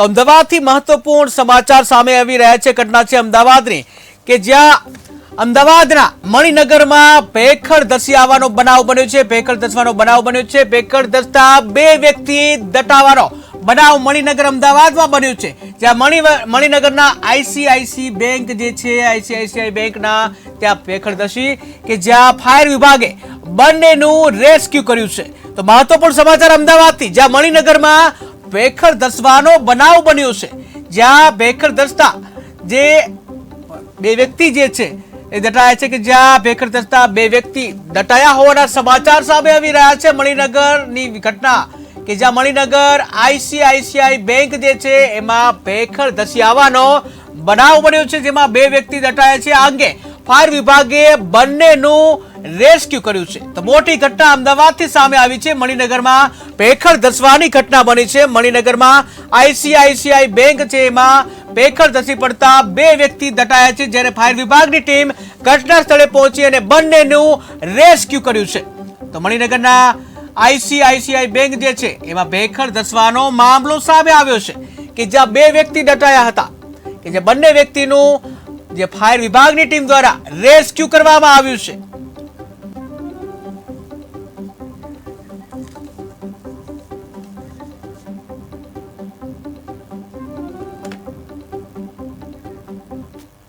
તો અમદાવાદથી મહત્વપૂર્ણ સમાચાર સામે આવી રહ્યા છે. ઘટના છે અમદાવાદની, કે જ્યાં અમદાવાદના મણિનગરમાં ભેખડ ધસી આવવાનો બનાવ બન્યો છે. ભેખડ ધસવાનો બનાવ બન્યો છે. ભેખડ ધસતા બે વ્યક્તિ દટાવાનો બનાવ મણિનગર અમદાવાદમાં બન્યો છે. જ્યાં મણિ મણિનગરના આઈસીઆઈસી બેંક જે છે, આઈસીઆઈસીઆઈ બેંકના ત્યાં ભેખડ ધસી, કે જ્યાં ફાયર વિભાગે બંનેનું રેસ્ક્યુ કર્યું છે. તો મહત્વપૂર્ણ સમાચાર અમદાવાદથી, જ્યાં મણિનગરમાં ભેખડ ધસવાનો બનાવ બન્યો છે. જ્યાં ભેખર ધસતા જે બે વ્યક્તિ જે છે, એ દટાયા છે કે જ્યાં ભેખર ધસતા બે વ્યક્તિ દટાયા હોવાના સમાચાર સામે આવી રહ્યા છે. મણિનગરની ઘટના કે જ્યાં મણિનગર આઈસીઆઈસીઆઈ બેંક જે છે, એમાં ભેખર ધસી આવવાનો બનાવ બન્યો છે, જેમાં બે વ્યક્તિ દટાયા છે. આ અંગે ફાયર વિભાગે બંનેનું રેસ્ક્યુ કર્યું છે. તો મોટી ઘટના અમદાવાદથી સામે આવી છે. મણિનગરમાં ભેખડ ધસવાની ઘટના બની છે. મણિનગરમાં આઈસીઆઈસીઆઈ બેંક છે, એમાં ભેખડ ધસી પડતા બે વ્યક્તિ દટાયા છે, જ્યારે ફાયર વિભાગની ટીમ ઘટના સ્થળે પહોંચી અને બંનેનું રેસ્ક્યુ કર્યું છે. તો મણિનગરના આઈસીઆઈસીઆઈ બેંક જે છે, એમાં ભેખડ ધસવાનો મામલો સામે આવ્યો છે કે જ્યાં બે વ્યક્તિ દટાયા હતા. કે જે બંને વ્યક્તિનું જે ફાયર વિભાગની ટીમ દ્વારા રેસ્ક્યુ કરવામાં આવ્યું છે.